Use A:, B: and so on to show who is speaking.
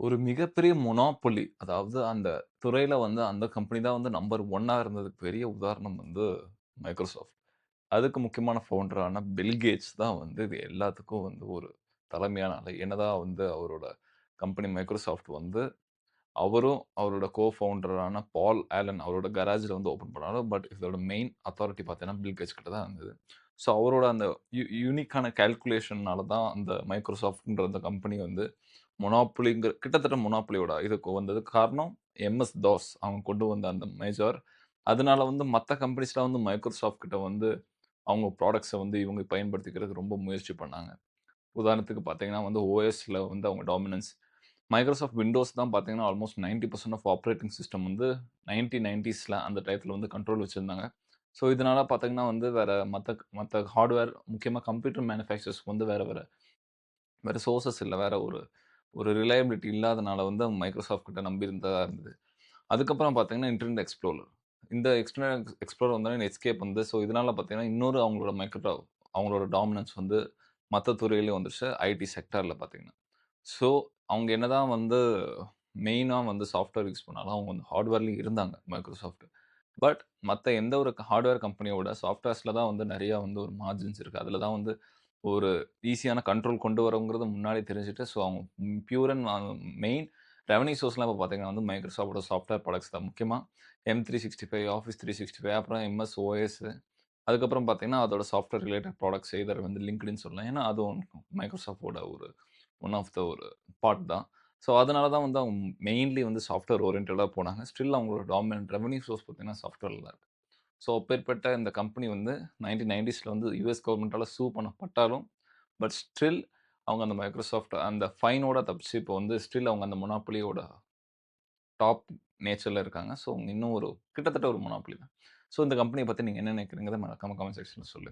A: ஒரு மிகப்பெரிய மொனாப்பொலி அதாவது அந்த துறையில் வந்து அந்த கம்பெனி தான் வந்து நம்பர் ஒன்னாக இருந்ததுக்கு பெரிய உதாரணம் வந்து மைக்ரோசாஃப்ட். அதுக்கு முக்கியமான ஃபவுண்டரான பில்கேட்ஸ் தான் வந்து இது எல்லாத்துக்கும் வந்து ஒரு தலைமையான ஆள். என்னதான் வந்து அவரோட கம்பெனி மைக்ரோசாஃப்ட் வந்து அவரும் அவரோட கோ ஃபவுண்டரான பால் ஆலன் அவரோட கராஜில் வந்து ஓப்பன் பண்ணாரு பட் இதோட மெயின் அத்தாரிட்டி பார்த்தீங்கன்னா, பில் கேட்ஸ் கிட்ட தான் இருந்தது. ஸோ அவரோட அந்த யு யூனிக்கான கால்குலேஷன்னால தான் அந்த மைக்ரோசாஃப்ட்ன்ற அந்த கம்பெனி வந்து மொனாப்புலிங்கிற கிட்டத்தட்ட மொனாப்புலியோட இதுக்கு வந்ததுக்கு காரணம் எம்.எஸ். தாஸ் அவங்க கொண்டு வந்த அந்த மேஜர். அதனால வந்து மற்ற கம்பெனிஸ்லாம் வந்து மைக்ரோசாஃப்ட் கிட்ட வந்து அவங்க ப்ராடக்ட்ஸை வந்து இவங்க பயன்படுத்திக்கிறதுக்கு ரொம்ப முயற்சி பண்ணாங்க. உதாரணத்துக்கு பார்த்தீங்கன்னா வந்து ஓஎஸில் வந்து அவங்க டாமினன்ஸ். மைக்ரோசாஃப்ட் விண்டோஸ் தான் பார்த்தீங்கன்னா, ஆல்மோஸ்ட் 90% ஆஃப் ஆப்ரேட்டிங் சிஸ்டம் வந்து 1990ஸ்ல அந்த டயத்தில் வந்து கண்ட்ரோல் வச்சுருந்தாங்க ஸோ இதனால் பார்த்தீங்கன்னா வந்து வேறு மற்ற மற்ற ஹார்ட்வேர் முக்கியமாக கம்ப்யூட்டர் மேனுஃபேக்சர்ஸ்க்கு வந்து வேற வேறு வேறு சோர்சஸ் இல்லை வேறு ஒரு ஒரு ரிலையபிலிட்டி இல்லாதனால வந்து மைக்ரோசாஃப்ட் கிட்ட நம்பி இருந்ததா இருந்தது. அதுக்கப்புறம் பார்த்தீங்கன்னா, இன்டர்நெட் எக்ஸ்ப்ளோரர். இந்த எக்ஸ்டர்னல் எக்ஸ்ப்ளோர் வந்தோடனே எஸ்கேப் வந்து ஸோ இதனால் பார்த்தீங்கன்னா, இன்னொரு அவங்களோட மைக்ரோ அவங்களோட டாமினன்ஸ் வந்து மற்ற துறையிலயும் வந்துருச்சு. ஐடி செக்டாரில் பார்த்தீங்கன்னா. ஸோ அவங்க என்னதான் வந்து மெயினாக வந்து சாஃப்ட்வேர் யூஸ் பண்ணாலும், அவங்க வந்து ஹார்ட்வேர்லேயும் இருந்தாங்க மைக்ரோசாஃப்ட் பட் மற்ற எந்த ஒரு ஹார்ட்வேர் கம்பெனியோட சாஃப்ட்வேர்ஸில் தான் வந்து நிறையா வந்து ஒரு மார்ஜின்ஸ் இருக்குது அதில் தான் வந்து ஒரு ஈஸியான கண்ட்ரோல் கொண்டு வரவங்கிறது முன்னாடி தெரிஞ்சுட்டு, ஸோ அவங்க பியூர் அண்ட் மெயின் ரெவன்யூ சோர்ஸ்லாம் இப்போ பார்த்தீங்கன்னா வந்து மைக்ரோசாஃப்டோட சாஃப்ட்வேர் ப்ராடக்ட்ஸ் தான். முக்கியமாக M three sixty five office three sixty five அப்புறம் எம்.எஸ். ஓஎஸ் அதுக்கப்புறம் பார்த்தீங்கன்னா, அதோட சாஃப்ட்வேர் ரிலேட்டட் ப்ராடக்ட்ஸ் எய்தர் வந்து லிங்க்டுன்னு சொல்லலாம். ஏன்னா அதுவும் மைக்ரோசாஃப்டோட ஒரு ஒன் ஆஃப் த ஒரு பார்ட் தான். ஸோ அதனால தான் வந்து அவங்க மெயின்லி வந்து சாஃப்ட்வேர் ஓரியன்டாக போனாங்க. ஸ்டில் அவங்களோட டாமினன்ட் ரெவன்யூ சோர்ஸ் பார்த்தீங்கன்னா, சாஃப்ட்வேரில் தான் இருக்குது ஸோ அப்பேற்பட்ட இந்த கம்பெனி வந்து 1990ஸ்ல வந்து யுஎஸ் கவர்மெண்ட்டால் சூ பண்ணப்பட்டாலும், பட் ஸ்டில் அவங்க அந்த மைக்ரோசாஃப்ட் அந்த ஃபைனோட தப்பிச்சு இப்போ வந்து ஸ்டில் அவங்க அந்த மொனோபொலியோட டாப் நேச்சரில் இருக்காங்க. ஸோ இன்னும் ஒரு கிட்டத்தட்ட ஒரு மொனோபொலி தான். ஸோ இந்த கம்பெனியை பற்றி நீங்கள் என்ன நினைக்கிறீங்கிறத மறக்காம கமெண்ட் செக்ஷனில் சொல்லுங்கள்